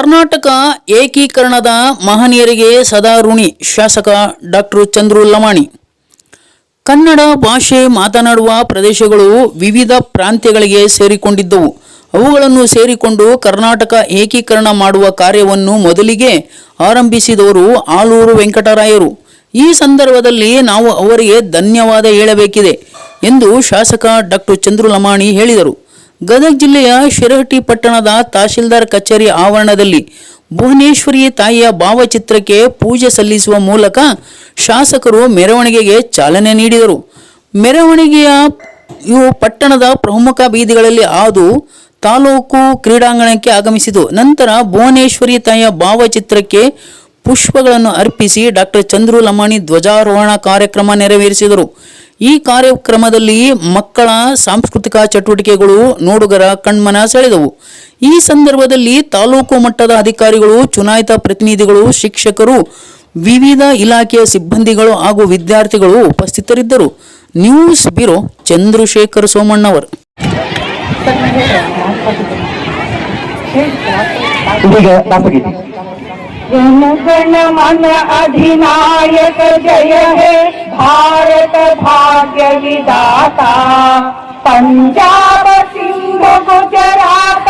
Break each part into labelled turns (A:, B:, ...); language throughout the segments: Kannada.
A: ಕರ್ನಾಟಕ ಏಕೀಕರಣದ ಮಹನೀಯರಿಗೆ ಸದಾ ಋಣಿ, ಶಾಸಕ ಡಾಕ್ಟರ್ ಚಂದ್ರು ಲಮಾಣಿ. ಕನ್ನಡ ಭಾಷೆ ಮಾತನಾಡುವ ಪ್ರದೇಶಗಳು ವಿವಿಧ ಪ್ರಾಂತ್ಯಗಳಿಗೆ ಸೇರಿಕೊಂಡಿದ್ದವು. ಅವುಗಳನ್ನು ಸೇರಿಕೊಂಡು ಕರ್ನಾಟಕ ಏಕೀಕರಣ ಮಾಡುವ ಕಾರ್ಯವನ್ನು ಮೊದಲಿಗೆ ಆರಂಭಿಸಿದವರು ಆಲೂರು ವೆಂಕಟರಾಯರು. ಈ ಸಂದರ್ಭದಲ್ಲಿ ನಾವು ಅವರಿಗೆ ಧನ್ಯವಾದ ಹೇಳಬೇಕಿದೆ ಎಂದು ಶಾಸಕ ಡಾಕ್ಟರ್ ಚಂದ್ರು ಲಮಾಣಿ ಹೇಳಿದರು. ಗದಗ ಜಿಲ್ಲೆಯ ಶಿರಹಟ್ಟಿ ಪಟ್ಟಣದ ತಹಶೀಲ್ದಾರ್ ಕಚೇರಿ ಆವರಣದಲ್ಲಿ ಭುವನೇಶ್ವರಿ ತಾಯಿಯ ಭಾವಚಿತ್ರಕ್ಕೆ ಪೂಜೆ ಸಲ್ಲಿಸುವ ಮೂಲಕ ಶಾಸಕರು ಮೆರವಣಿಗೆಗೆ ಚಾಲನೆ ನೀಡಿದರು. ಮೆರವಣಿಗೆಯ ಇವು ಪಟ್ಟಣದ ಪ್ರಮುಖ ಬೀದಿಗಳಲ್ಲಿ ಆದು ತಾಲೂಕು ಕ್ರೀಡಾಂಗಣಕ್ಕೆ ಆಗಮಿಸಿತು. ನಂತರ ಭುವನೇಶ್ವರಿ ತಾಯಿಯ ಭಾವಚಿತ್ರಕ್ಕೆ ಪುಷ್ಪಗಳನ್ನು ಅರ್ಪಿಸಿ ಡಾಕ್ಟರ್ ಚಂದ್ರು ಲಮಾಣಿ ಧ್ವಜಾರೋಹಣ ಕಾರ್ಯಕ್ರಮ ನೆರವೇರಿಸಿದರು. ಈ ಕಾರ್ಯಕ್ರಮದಲ್ಲಿ ಮಕ್ಕಳ ಸಾಂಸ್ಕೃತಿಕ ಚಟುವಟಿಕೆಗಳು ನೋಡುಗರ ಕಣ್ಮನ ಸೆಳೆದವು. ಈ ಸಂದರ್ಭದಲ್ಲಿ ತಾಲೂಕು ಮಟ್ಟದ ಅಧಿಕಾರಿಗಳು ಚುನಾಯಿತ ಪ್ರತಿನಿಧಿಗಳು ಶಿಕ್ಷಕರು ವಿವಿಧ ಇಲಾಖೆಯ ಸಿಬ್ಬಂದಿಗಳು ಹಾಗೂ ವಿದ್ಯಾರ್ಥಿಗಳು ಉಪಸ್ಥಿತರಿದ್ದರು. News bureau Chandrashekhar Somannavar.
B: ಜಯ ರಾಷ್ಟ್ರಗೀತೆ
C: जन गण मन अधिनायक जय हे भारत भाग्य विदाता पंजाब सिंध गुजरात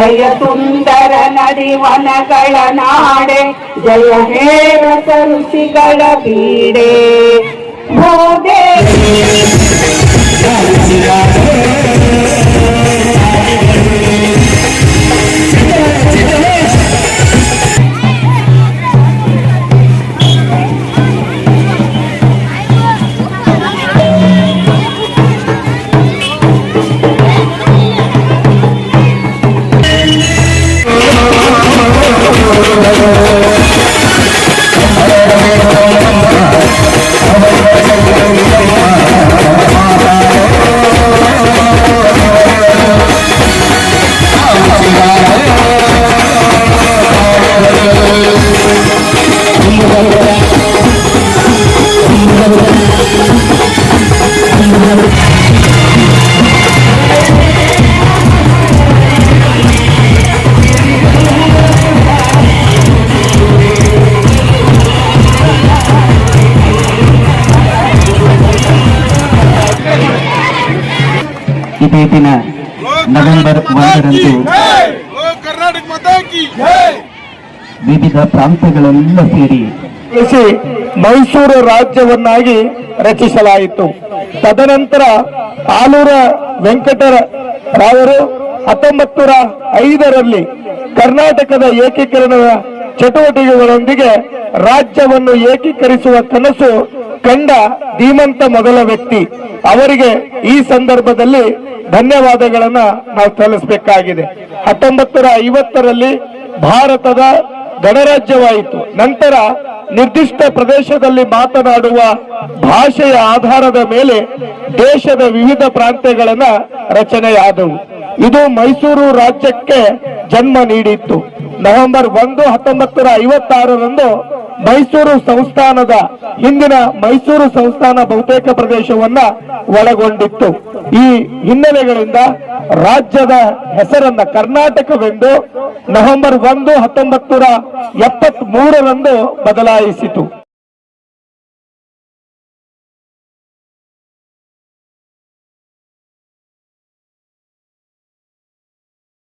C: ಜಯ ಸುಂದರ ನದಿವನಗಳ ನಾಡೆ ಜಯ ಹೇರ ಋಷಿಗಳ ಬೀಡೆ. ಭೂದೇ
B: ಇದೇ ದಿನ ನವೆಂಬರ್ ಒಂದರಂದು ವಿವಿಧ ಪ್ರಾಂತಗಳೆಲ್ಲ ಸೇರಿ
D: ಮೈಸೂರು ರಾಜ್ಯವನ್ನಾಗಿ ರಚಿಸಲಾಯಿತು. ತದನಂತರ ಆಲೂರ ವೆಂಕಟರಾಯರು ಹತ್ತೊಂಬತ್ತು ನೂರ ಐದರಲ್ಲಿ ಕರ್ನಾಟಕದ ಏಕೀಕರಣದ ಚಟುವಟಿಕೆಗಳೊಂದಿಗೆ ರಾಜ್ಯವನ್ನು ಏಕೀಕರಿಸುವ ಕನಸು ಕಂಡ ಧೀಮಂತ ಮೊದಲ ವ್ಯಕ್ತಿ. ಅವರಿಗೆ ಈ ಸಂದರ್ಭದಲ್ಲಿ ಧನ್ಯವಾದಗಳನ್ನ ನಾವು ಸಲ್ಲಿಸಬೇಕಾಗಿದೆ. ಹತ್ತೊಂಬತ್ತರ ಐವತ್ತರಲ್ಲಿ ಭಾರತದ ಗಣರಾಜ್ಯವಾಯಿತು. ನಂತರ ನಿರ್ದಿಷ್ಟ ಪ್ರದೇಶದಲ್ಲಿ ಮಾತನಾಡುವ ಭಾಷೆಯ ಆಧಾರದ ಮೇಲೆ ದೇಶದ ವಿವಿಧ ಪ್ರಾಂತ್ಯಗಳನ್ನ ರಚನೆಯಾದವು. ಇದು ಮೈಸೂರು ರಾಜ್ಯಕ್ಕೆ ಜನ್ಮ ನೀಡಿತ್ತು. ನವೆಂಬರ್ ಒಂದು ಹತ್ತೊಂಬತ್ತು ನೂರ ಐವತ್ತಾರರಂದು ಮೈಸೂರು ಸಂಸ್ಥಾನದ ಹಿಂದಿನ ಮೈಸೂರು ಸಂಸ್ಥಾನ ಬಹುತೇಕ ಪ್ರದೇಶವನ್ನ ಒಳಗೊಂಡಿತ್ತು. ಈ ಹಿನ್ನೆಲೆಗಳಿಂದ ರಾಜ್ಯದ ಹೆಸರನ್ನ ಕರ್ನಾಟಕವೆಂದು ನವೆಂಬರ್ ಒಂದು ಹತ್ತೊಂಬತ್ತು ನೂರ ಎಪ್ಪತ್ತ್ ಮೂರರಂದು ಬದಲಾಯಿಸಿತು.